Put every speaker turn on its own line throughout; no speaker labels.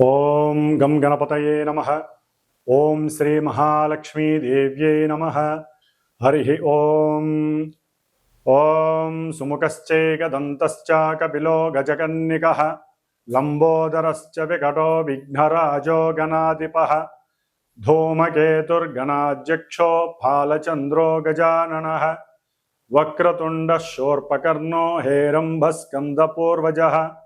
ॐ गं नम। ओं श्री श्रीमहालक्ष्मीदेव्यै नमः। हरिः ॐ। ओं सुमुखश्चैकदन्तश्च कपिलो गजकन्निकः। लम्बोदरश्च विकटो विघ्नराजो गणाधिपः। धूमकेतुर्गणाध्यक्षो फालचन्द्रो गजाननः। वक्रतुण्डः शोर्पकर्णो हेरम्भस्कन्दपूर्वजः।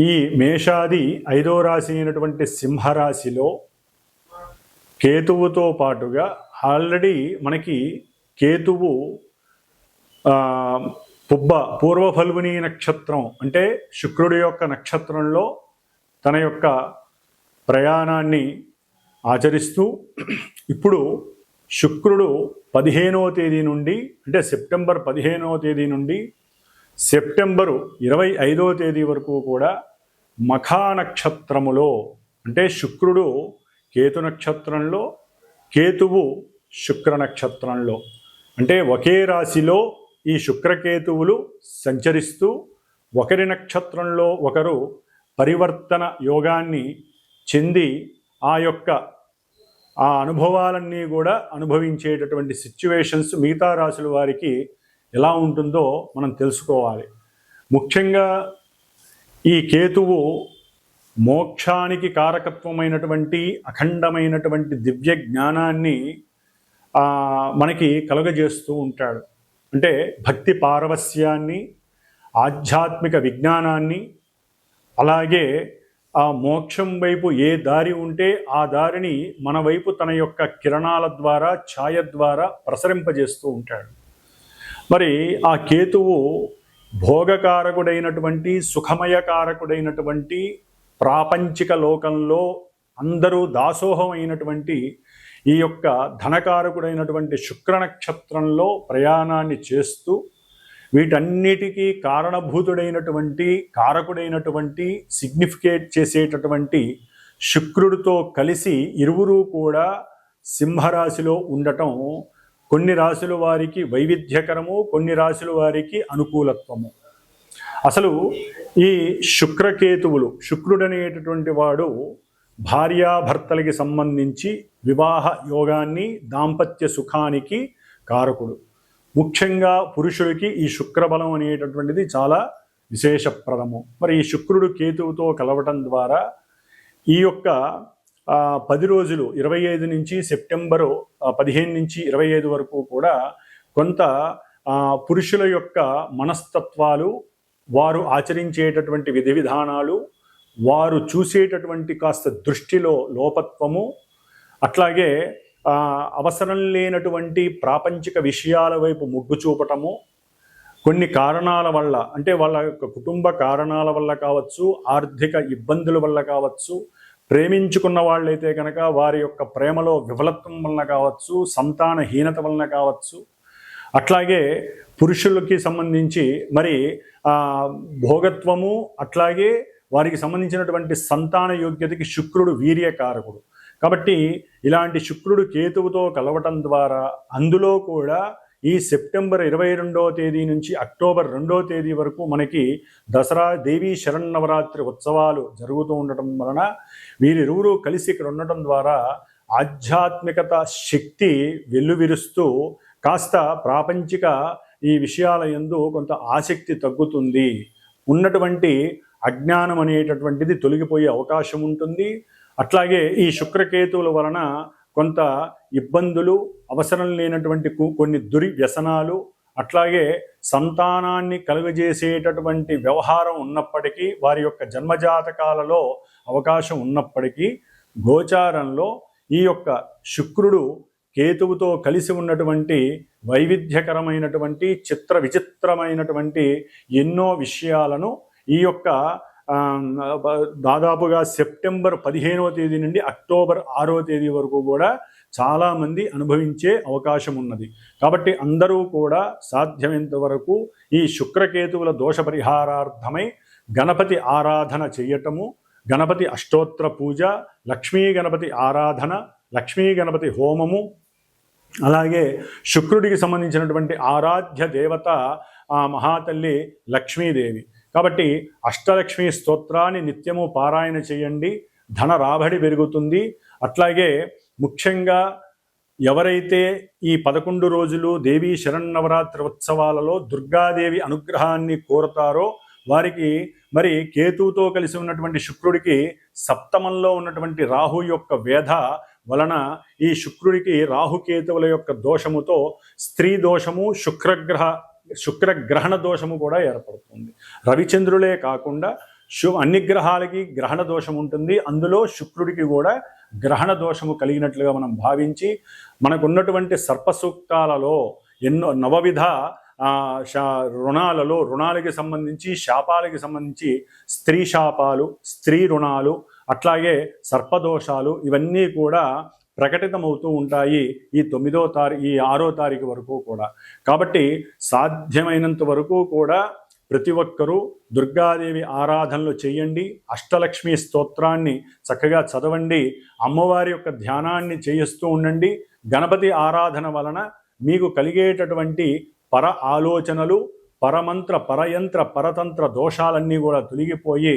ఈ మేషాది ఐదో రాశి అయినటువంటి సింహరాశిలో కేతువుతో పాటుగా ఆల్రెడీ మనకి కేతువు పుబ్బ పూర్వ ఫల్గుని నక్షత్రం అంటే శుక్రుడి యొక్క నక్షత్రంలో తన యొక్క ప్రయాణాన్ని ఆచరిస్తూ ఇప్పుడు శుక్రుడు పదిహేనవ తేదీ నుండి అంటే సెప్టెంబర్ పదిహేనవ తేదీ నుండి సెప్టెంబరు ఇరవై ఐదవ తేదీ వరకు కూడా మఖా నక్షత్రములో అంటే శుక్రుడు కేతు నక్షత్రంలో కేతువు శుక్ర నక్షత్రంలో. అంటే ఒకే రాశిలో ఈ శుక్రకేతువులు సంచరిస్తూ ఒకరి నక్షత్రంలో ఒకరు పరివర్తన యోగాన్ని చెంది ఆ యొక్క ఆ అనుభవాలన్నీ కూడా అనుభవించేటటువంటి సిచ్యువేషన్స్ మిగతా రాశుల వారికి ఎలా ఉంటుందో మనం తెలుసుకోవాలి. ముఖ్యంగా ఈ కేతువు మోక్షానికి కారకత్వమైనటువంటి అఖండమైనటువంటి దివ్య జ్ఞానాన్ని మనకి కలుగజేస్తూ ఉంటాడు. అంటే భక్తి పారవస్యాన్ని ఆధ్యాత్మిక విజ్ఞానాన్ని అలాగే ఆ మోక్షం వైపు ఏ దారి ఉంటే ఆ దారిని మన వైపు తన యొక్క కిరణాల ద్వారా ఛాయ ద్వారా ప్రసరింపజేస్తూ ఉంటాడు. మరి ఆ కేతువు భోగకారకుడైనటువంటి సుఖమయకారకుడైనటువంటి ప్రాపంచిక లోకంలో అందరూ దాసోహమైనటువంటి ఈ యొక్క ధనకారకుడైనటువంటి శుక్ర నక్షత్రంలో ప్రయాణాన్ని చేస్తూ వీటన్నిటికీ కారణభూతుడైనటువంటి కారకుడైనటువంటి సిగ్నిఫికేట్ చేసేటటువంటి శుక్రుడితో కలిసి ఇరువురు కూడా సింహరాశిలో ఉండటం కొన్ని రాశుల వారికి వైవిధ్యకరము కొన్ని రాశుల వారికి అనుకూలత్వము. అసలు ఈ శుక్రకేతువులు శుక్రుడు అనేటటువంటి వాడు భార్యాభర్తలకి సంబంధించి వివాహ యోగాన్ని దాంపత్య సుఖానికి కారకుడు. ముఖ్యంగా పురుషుడికి ఈ శుక్రబలం అనేటటువంటిది చాలా విశేషప్రదము. మరి ఈ శుక్రుడు కేతువుతో కలవటం ద్వారా ఈ యొక్క పది రోజులు ఇరవై ఐదు నుంచి సెప్టెంబరు పదిహేను నుంచి ఇరవై ఐదు వరకు కూడా కొంత పురుషుల యొక్క మనస్తత్వాలు వారు ఆచరించేటటువంటి విధి విధానాలు వారు చూసేటటువంటి కాస్త దృష్టిలో లోపత్వము అట్లాగే అవసరం లేనటువంటి ప్రాపంచిక విషయాల వైపు మొగ్గు చూపటము కొన్ని కారణాల వల్ల అంటే వాళ్ళ యొక్క కుటుంబ కారణాల వల్ల కావచ్చు ఆర్థిక ఇబ్బందుల వల్ల కావచ్చు ప్రేమించుకున్న వాళ్ళైతే కనుక వారి యొక్క ప్రేమలో విఫలత్వం వలన కావచ్చు సంతానహీనత వలన కావచ్చు. అట్లాగే పురుషులకి సంబంధించి మరి భోగత్వము అట్లాగే వారికి సంబంధించినటువంటి సంతాన యోగ్యతకి శుక్రుడు వీర్యకారకుడు. కాబట్టి ఇలాంటి శుక్రుడు కేతువుతో కలవటం ద్వారా అందులో కూడా ఈ సెప్టెంబర్ ఇరవై రెండవ తేదీ నుంచి అక్టోబర్ రెండవ తేదీ వరకు మనకి దసరా దేవీ శరన్నవరాత్రి ఉత్సవాలు జరుగుతూ ఉండటం వలన వీరిరువురు కలిసి ఇక్కడ ఉండటం ద్వారా ఆధ్యాత్మికత శక్తి వెల్లువిరుస్తూ కాస్త ప్రాపంచిక ఈ విషయాల యందు కొంత ఆసక్తి తగ్గుతుంది. ఉన్నటువంటి అజ్ఞానం అనేటటువంటిది తొలగిపోయే అవకాశం ఉంటుంది. అట్లాగే ఈ శుక్రకేతువుల వలన కొంత ఇబ్బందులు అవసరం లేనటువంటి కొన్ని దురి వ్యసనాలు అట్లాగే సంతానాన్ని కలుగజేసేటటువంటి వ్యవహారం ఉన్నప్పటికీ వారి యొక్క జన్మజాతకాలలో అవకాశం ఉన్నప్పటికీ గోచారంలో ఈ యొక్క శుక్రుడు కేతువుతో కలిసి ఉన్నటువంటి వైవిధ్యకరమైనటువంటి చిత్ర విచిత్రమైనటువంటి ఎన్నో విషయాలను ఈ యొక్క దాదాపుగా సెప్టెంబర్ పదిహేనవ తేదీ నుండి అక్టోబర్ ఆరవ తేదీ వరకు కూడా చాలామంది అనుభవించే అవకాశం ఉన్నది. కాబట్టి అందరూ కూడా సాధ్యమైనంత వరకు ఈ శుక్రకేతువుల దోష పరిహారార్థమై గణపతి ఆరాధన చేయటము గణపతి అష్టోత్తర పూజ లక్ష్మీ గణపతి ఆరాధన లక్ష్మీ గణపతి హోమము అలాగే శుక్రుడికి సంబంధించినటువంటి ఆరాధ్య దేవత ఆ మహాతల్లి లక్ష్మీదేవి. కాబట్టి అష్టలక్ష్మి స్తోత్రాన్ని నిత్యము పారాయణ చేయండి. ధన రాబడి పెరుగుతుంది. అట్లాగే ముఖ్యంగా ఎవరైతే ఈ పదకొండు రోజులు దేవీ శరన్నవరాత్రి ఉత్సవాలలో దుర్గాదేవి అనుగ్రహాన్ని కోరతారో వారికి మరి కేతువుతో కలిసి ఉన్నటువంటి శుక్రుడికి సప్తమంలో ఉన్నటువంటి రాహు యొక్క వేధ వలన ఈ శుక్రుడికి రాహుకేతువుల యొక్క దోషముతో స్త్రీ దోషము శుక్రగ్రహ శుక్రగ్రహణ దోషము కూడా ఏర్పడుతుంది. రవిచంద్రులే కాకుండా శు అన్ని గ్రహాలకి గ్రహణ దోషం ఉంటుంది. అందులో శుక్రుడికి కూడా గ్రహణ దోషము కలిగినట్లుగా మనం భావించి మనకున్నటువంటి సర్పసూక్తాలలో ఎన్నో నవవిధ శా రుణాలలో రుణాలకి సంబంధించి శాపాలకి సంబంధించి స్త్రీ శాపాలు స్త్రీ రుణాలు అట్లాగే సర్పదోషాలు ఇవన్నీ కూడా ప్రకటితమవుతూ ఉంటాయి ఈ తొమ్మిదో తారీఖు ఈ ఆరో తారీఖు వరకు కూడా. కాబట్టి సాధ్యమైనంత వరకు కూడా ప్రతి ఒక్కరూ దుర్గాదేవి ఆరాధనలు చేయండి అష్టలక్ష్మి స్తోత్రాన్ని చక్కగా చదవండి అమ్మవారి యొక్క ధ్యానాన్ని చేయిస్తూ ఉండండి. గణపతి ఆరాధన వలన మీకు కలిగేటటువంటి పర ఆలోచనలు పరమంత్ర పరయంత్ర పరతంత్ర దోషాలన్నీ కూడా తొలగిపోయి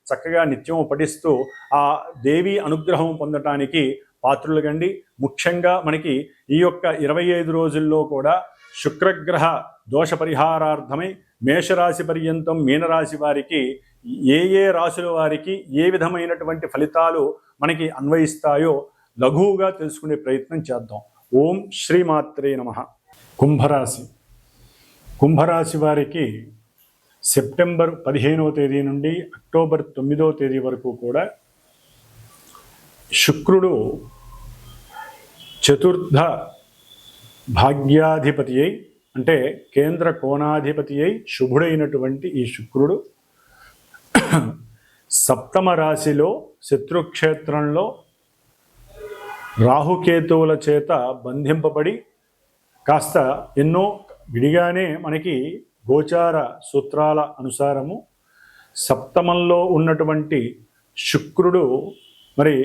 చక్కగా నిత్యం పఠిస్తూ ఆ దేవి అనుగ్రహం పొందటానికి పాత్రులుగండి. ముఖ్యంగా మనకి ఈ యొక్క ఇరవై ఐదు రోజుల్లో కూడా శుక్రగ్రహ దోష పరిహారార్థమై మేషరాశి పర్యంతం మీనరాశి వారికి ఏ ఏ రాశుల వారికి ఏ విధమైనటువంటి ఫలితాలు మనకి అన్వయిస్తాయో లఘువుగా తెలుసుకునే ప్రయత్నం చేద్దాం. ఓం శ్రీమాత్రే నమ. కుంభరాశి. కుంభరాశి వారికి సెప్టెంబర్ పదిహేనవ తేదీ నుండి అక్టోబర్ తొమ్మిదవ తేదీ వరకు కూడా శుక్రుడు చతుర్థ భాగ్యాధిపతి అయి అంటే కేంద్ర కోణాధిపతి అయి శుభుడైనటువంటి ఈ శుక్రుడు సప్తమ రాశిలో శత్రుక్షేత్రంలో రాహుకేతువుల చేత బంధింపబడి కాస్త ఎన్నో విడిగానే మనకి గోచార సూత్రాల అనుసారము సప్తమంలో ఉన్నటువంటి శుక్రుడు మరి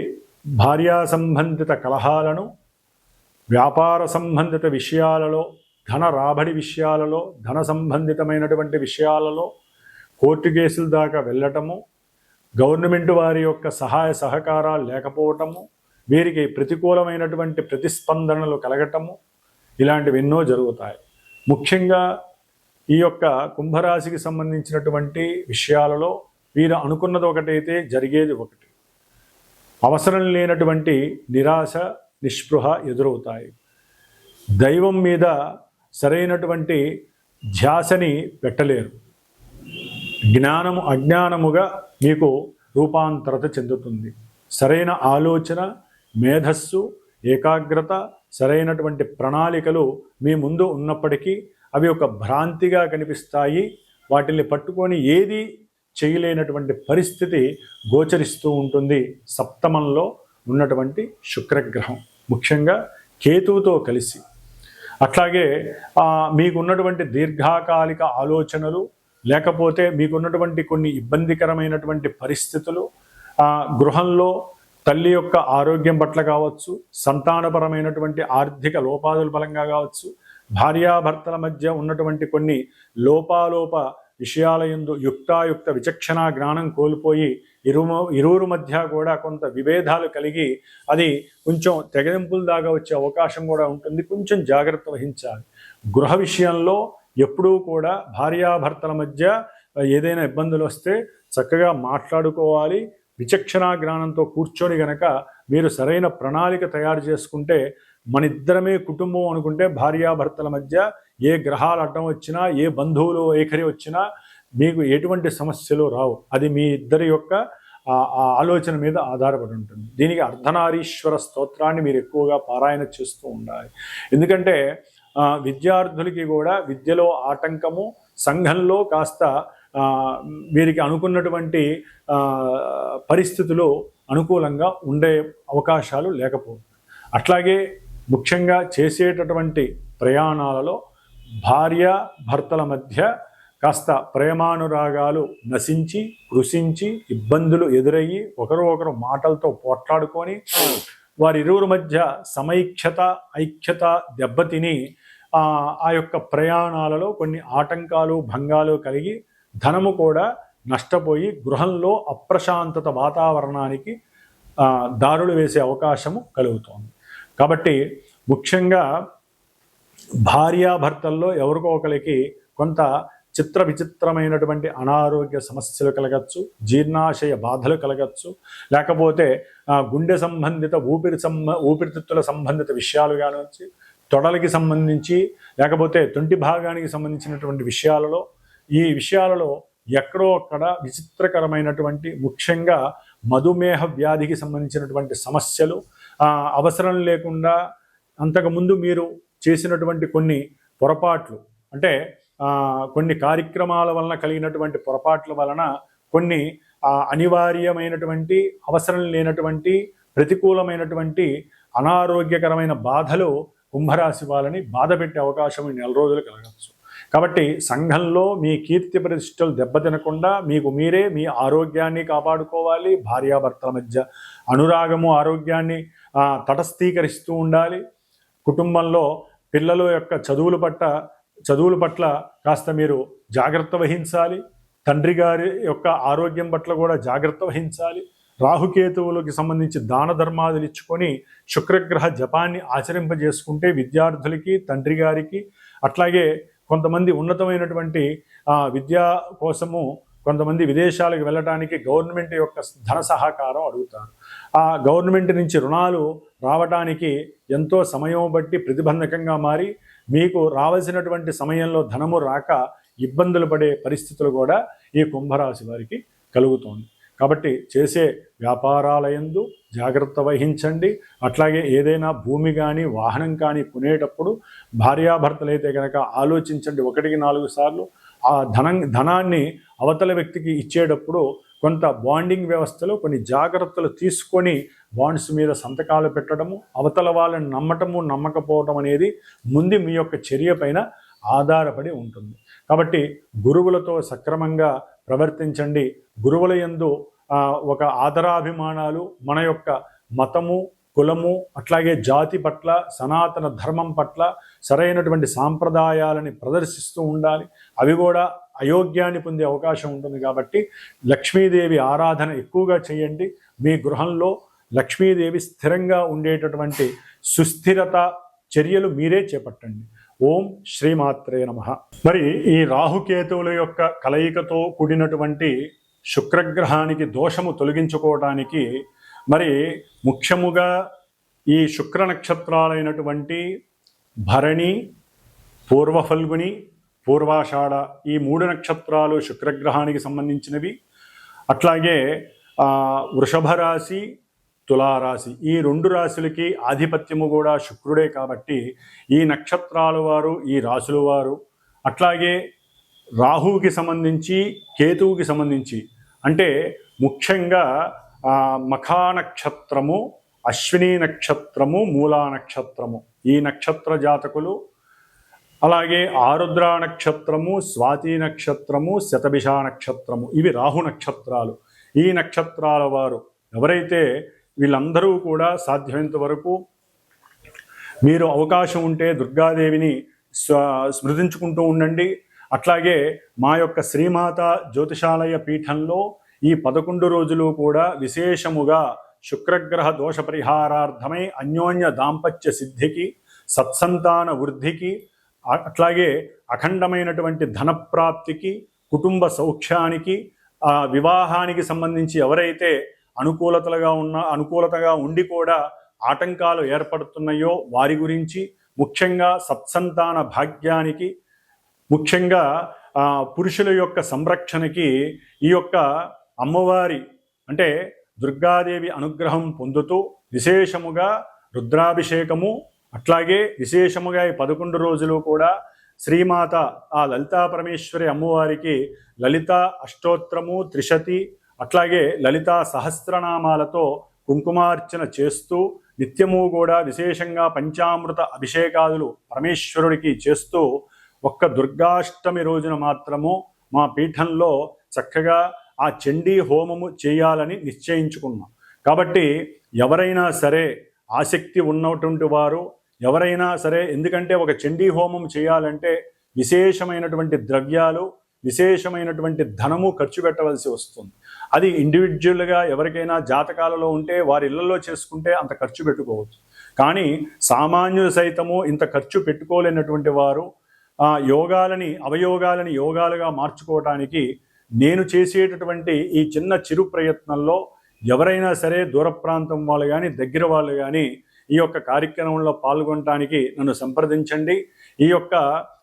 భార్యా సంబంధిత కలహాలను వ్యాపార సంబంధిత విషయాలలో ధన రాబడి విషయాలలో ధన సంబంధితమైనటువంటి విషయాలలో కోర్టు కేసుల దాకా వెళ్ళటము గవర్నమెంట్ వారి యొక్క సహాయ సహకారాలు లేకపోవటము వీరికి ప్రతికూలమైనటువంటి ప్రతిస్పందనలు కలగటము ఇలాంటివి ఎన్నో జరుగుతాయి. ముఖ్యంగా ఈ యొక్క కుంభరాశికి సంబంధించినటువంటి విషయాలలో వీరు అనుకున్నది ఒకటైతే జరిగేది ఒకటి. అవసరం లేనటువంటి నిరాశ నిస్పృహ ఎదురవుతాయి. దైవం మీద సరైనటువంటి ధ్యాసని పెట్టలేరు. జ్ఞానము అజ్ఞానముగా మీకు రూపాంతరత చెందుతుంది. సరైన ఆలోచన మేధస్సు ఏకాగ్రత సరైనటువంటి ప్రణాళికలు మీ ముందు ఉన్నప్పటికీ అవి ఒక భ్రాంతిగా కనిపిస్తాయి. వాటిని పట్టుకొని ఏది చేయలేనటువంటి పరిస్థితి గోచరిస్తూ ఉంటుంది. సప్తమంలో ఉన్నటువంటి శుక్రగ్రహం ముఖ్యంగా కేతువుతో కలిసి. అట్లాగే మీకున్నటువంటి దీర్ఘకాలిక ఆలోచనలు లేకపోతే మీకున్నటువంటి కొన్ని ఇబ్బందికరమైనటువంటి పరిస్థితులు గృహంలో తల్లి యొక్క ఆరోగ్యం పట్ల కావచ్చు సంతానపరమైనటువంటి ఆర్థిక లోపాదుల బలంగా కావచ్చు భార్యాభర్తల మధ్య ఉన్నటువంటి కొన్ని లోపాలోప విషయాల యందు యుక్తాయుక్త విచక్షణ జ్ఞానం కోల్పోయి ఇరుము ఇరువురు మధ్య కూడా కొంత విభేదాలు కలిగి అది కొంచెం తెగదింపుల దాకా వచ్చే అవకాశం కూడా ఉంటుంది. కొంచెం జాగ్రత్త వహించాలి. గృహ విషయంలో ఎప్పుడూ కూడా భార్యాభర్తల మధ్య ఏదైనా ఇబ్బందులు వస్తే చక్కగా మాట్లాడుకోవాలి. విచక్షణ జ్ఞానంతో కూర్చొని గనక మీరు సరైన ప్రణాళిక తయారు చేసుకుంటే మన ఇద్దరమే కుటుంబం అనుకుంటే భార్యాభర్తల మధ్య ఏ గ్రహాలు అడ్డం వచ్చినా ఏ బంధువులు ఏకరి వచ్చినా మీకు ఎటువంటి సమస్యలు రావు. అది మీ ఇద్దరి యొక్క ఆలోచన మీద ఆధారపడి ఉంటుంది. దీనికి అర్ధనారీశ్వర స్తోత్రాన్ని మీరు ఎక్కువగా పారాయణ చేస్తూ ఉండాలి. ఎందుకంటే విద్యార్థులకి కూడా విద్యలో ఆటంకము సంఘంలో కాస్త వీరికి అనుకున్నటువంటి పరిస్థితులు అనుకూలంగా ఉండే అవకాశాలు లేకపోవు అట్లాగే ముఖ్యంగా చేసేటటువంటి ప్రయాణాలలో భార్య భర్తల మధ్య కాస్త ప్రేమానురాగాలు నశించి కృషించి ఇబ్బందులు ఎదురయ్యి ఒకరు ఒకరు మాటలతో పోట్లాడుకొని వారిరువురి మధ్య సమైక్యత ఐక్యత దెబ్బతిని ఆ యొక్క ప్రయాణాలలో కొన్ని ఆటంకాలు భంగాలు కలిగి ధనము కూడా నష్టపోయి గృహంలో అప్రశాంతత వాతావరణానికి దారులు వేసే అవకాశము కలుగుతోంది. కాబట్టి ముఖ్యంగా భార్యాభర్తల్లో ఎవరికో ఒకరికి కొంత చిత్ర విచిత్రమైనటువంటి అనారోగ్య సమస్యలు కలగచ్చు జీర్ణాశయ బాధలు కలగచ్చు లేకపోతే గుండె సంబంధిత ఊపిరి సంబ ఊపిరితిత్తుల సంబంధిత విషయాలు కానివచ్చు తొడలకి సంబంధించి లేకపోతే తొంటి భాగానికి సంబంధించినటువంటి విషయాలలో ఈ విషయాలలో ఎక్కడో అక్కడ విచిత్రకరమైనటువంటి ముఖ్యంగా మధుమేహ వ్యాధికి సంబంధించినటువంటి సమస్యలు అవసరం లేకుండా అంతకుముందు మీరు చేసినటువంటి కొన్ని పొరపాట్లు అంటే కొన్ని కార్యక్రమాల వలన కలిగినటువంటి పొరపాట్ల వలన కొన్ని అనివార్యమైనటువంటి అవసరం లేనటువంటి ప్రతికూలమైనటువంటి అనారోగ్యకరమైన బాధలు కుంభరాశి వాళ్ళని బాధ పెట్టే అవకాశం ఈ నెల రోజులు కలగచ్చు కాబట్టి సంఘంలో మీ కీర్తి ప్రతిష్టలు దెబ్బతినకుండా మీకు మీరే మీ ఆరోగ్యాన్ని కాపాడుకోవాలి. భార్యాభర్తల మధ్య అనురాగము ఆరోగ్యాన్ని తటస్థీకరిస్తూ ఉండాలి. కుటుంబంలో పిల్లల యొక్క చదువుల పట్ల చదువుల పట్ల కాస్త మీరు జాగ్రత్త వహించాలి. తండ్రి గారి యొక్క ఆరోగ్యం పట్ల కూడా జాగ్రత్త వహించాలి. రాహుకేతువులకి సంబంధించి దాన ధర్మాదులు ఇచ్చుకొని శుక్రగ్రహ జపాన్ని ఆచరింపజేసుకుంటే విద్యార్థులకి తండ్రి గారికి అట్లాగే కొంతమంది ఉన్నతమైనటువంటి విద్యా కోసము కొంతమంది విదేశాలకు వెళ్ళడానికి గవర్నమెంట్ యొక్క ధన సహకారం అడుగుతారు. ఆ గవర్నమెంట్ నుంచి రుణాలు రావడానికి ఎంతో సమయం బట్టి ప్రతిబంధకంగా మారి మీకు రావాల్సినటువంటి సమయంలో ధనము రాక ఇబ్బందులు పడే పరిస్థితులు కూడా ఈ కుంభరాశి వారికి కలుగుతోంది. కాబట్టి చేసే వ్యాపారాలయందు జాగ్రత్త వహించండి. అట్లాగే ఏదైనా భూమి కానీ వాహనం కానీ కొనేటప్పుడు భార్యాభర్తలైతే కనుక ఆలోచించండి. ఒకటికి నాలుగు సార్లు ఆ ధనం ధనాన్ని అవతల వ్యక్తికి ఇచ్చేటప్పుడు కొంత బాండింగ్ వ్యవస్థలో కొన్ని జాగ్రత్తలు తీసుకొని బాండ్స్ మీద సంతకాలు పెట్టడము అవతల వాళ్ళని నమ్మటము నమ్మకపోవటం అనేది ముందు మీ యొక్క చర్య పైన ఆధారపడి ఉంటుంది. కాబట్టి గురువులతో సక్రమంగా ప్రవర్తించండి. గురువుల యందు ఒక ఆదరాభిమానాలు మన యొక్క మతము కులము అట్లాగే జాతి పట్ల సనాతన ధర్మం పట్ల సరైనటువంటి సాంప్రదాయాలని ప్రదర్శిస్తూ ఉండాలి. అవి కూడా అయోగ్యాన్ని పొందే అవకాశం ఉంటుంది కాబట్టి లక్ష్మీదేవి ఆరాధన ఎక్కువగా చేయండి. మీ గృహంలో లక్ష్మీదేవి స్థిరంగా ఉండేటటువంటి సుస్థిరత చర్యలు మీరే చేపట్టండి. ఓం శ్రీమాత్రే నమ. మరి ఈ రాహుకేతువుల యొక్క కలయికతో కూడినటువంటి శుక్రగ్రహానికి దోషము తొలగించుకోవడానికి మరి ముఖ్యముగా ఈ శుక్ర నక్షత్రాలైనటువంటి భరణి పూర్వఫల్గుని పూర్వాషాఢ ఈ మూడు నక్షత్రాలు శుక్రగ్రహానికి సంబంధించినవి. అట్లాగే వృషభ రాశి తులారాశి ఈ రెండు రాశులకి ఆధిపత్యము కూడా శుక్రుడే కాబట్టి ఈ నక్షత్రాల వారు ఈ రాశుల వారు. అట్లాగే రాహువుకి సంబంధించి కేతువుకి సంబంధించి అంటే ముఖ్యంగా మఖా నక్షత్రము అశ్విని నక్షత్రము మూలా నక్షత్రము. ఈ నక్షత్ర జాతకులు అలాగే ఆరుద్ర నక్షత్రము స్వాతి నక్షత్రము శతభిష నక్షత్రము. ఇవి రాహు నక్షత్రాలు. ఈ నక్షత్రాల వారు ఎవరైతే వీళ్ళందరూ కూడా సాధ్యమైనంత వరకు మీరు అవకాశం ఉంటే దుర్గాదేవిని స్వ స్మృతించుకుంటూ ఉండండి. అట్లాగే మా యొక్క శ్రీమాత జ్యోతిషాలయ పీఠంలో ఈ పదకొండు రోజులు కూడా విశేషముగా శుక్రగ్రహ దోష పరిహారార్థమై అన్యోన్య దాంపత్య సిద్ధికి సత్సంతాన వృద్ధికి అట్లాగే అఖండమైనటువంటి ధనప్రాప్తికి కుటుంబ సౌఖ్యానికి వివాహానికి సంబంధించి ఎవరైతే అనుకూలతలుగా ఉన్న అనుకూలతగా ఉండి కూడా ఆటంకాలు ఏర్పడుతున్నాయో వారి గురించి ముఖ్యంగా సత్సంతాన భాగ్యానికి ముఖ్యంగా పురుషుల యొక్క సంరక్షణకి ఈ యొక్క అమ్మవారి అంటే దుర్గాదేవి అనుగ్రహం పొందుతూ విశేషముగా రుద్రాభిషేకము అట్లాగే విశేషముగా ఈ పదకొండు రోజులు కూడా శ్రీమాత ఆ లలితా పరమేశ్వరి అమ్మవారికి లలిత అష్టోత్తరము త్రిశతి అట్లాగే లలితా సహస్రనామాలతో కుంకుమార్చన చేస్తూ నిత్యము కూడా విశేషంగా పంచామృత అభిషేకాదులు పరమేశ్వరుడికి చేస్తూ ఒక్క దుర్గాష్టమి రోజున మాత్రము మా పీఠంలో చక్కగా ఆ చండీ హోమము చేయాలని నిశ్చయించుకున్నాం. కాబట్టి ఎవరైనా సరే ఆసక్తి ఉన్నటువంటి వారు ఎవరైనా సరే ఎందుకంటే ఒక చండీ హోమం చేయాలంటే విశేషమైనటువంటి ద్రవ్యాలు విశేషమైనటువంటి ధనము ఖర్చు పెట్టవలసి వస్తుంది. అది ఇండివిజువల్గా ఎవరికైనా జాతకాలలో ఉంటే వారి ఇళ్ళలో చేసుకుంటే అంత ఖర్చు పెట్టుకోవచ్చు. కానీ సామాన్యులు సైతము ఇంత ఖర్చు పెట్టుకోలేనటువంటి వారు యోగాలని అవయోగాలని యోగాలుగా మార్చుకోవటానికి నేను చేసేటటువంటి ఈ చిన్న చిరు ప్రయత్నంలో ఎవరైనా సరే దూర ప్రాంతం వాళ్ళు కానీ దగ్గర వాళ్ళు కానీ ఈ యొక్క కార్యక్రమంలో పాల్గొనడానికి నన్ను సంప్రదించండి. ఈ యొక్క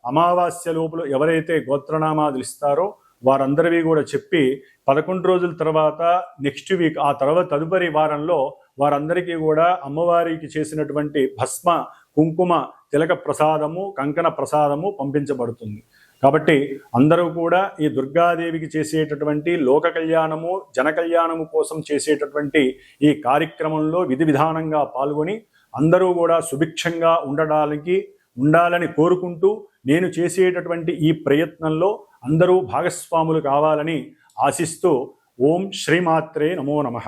అమావాస్య లోపల ఎవరైతే గోత్రనామాదులు ఇస్తారో వారందరివి కూడా చెప్పి పదకొండు రోజుల తర్వాత నెక్స్ట్ వీక్ ఆ తర్వాత తదుపరి వారంలో వారందరికీ కూడా అమ్మవారికి చేసినటువంటి భస్మ కుంకుమ తిలక ప్రసాదము కంకణ ప్రసాదము పంపించబడుతుంది. కాబట్టి అందరూ కూడా ఈ దుర్గాదేవికి చేసేటటువంటి లోక కళ్యాణము జన కళ్యాణము కోసం చేసేటటువంటి ఈ కార్యక్రమంలో విధి విధానంగా పాల్గొని అందరూ కూడా సుభిక్షంగా ఉండడానికి ఉండాలని కోరుకుంటూ నేను చేసేటటువంటి ఈ ప్రయత్నంలో అందరూ భాగస్వాములు కావాలని ఆశిస్తూ ఓం శ్రీమాత్రే నమో నమః.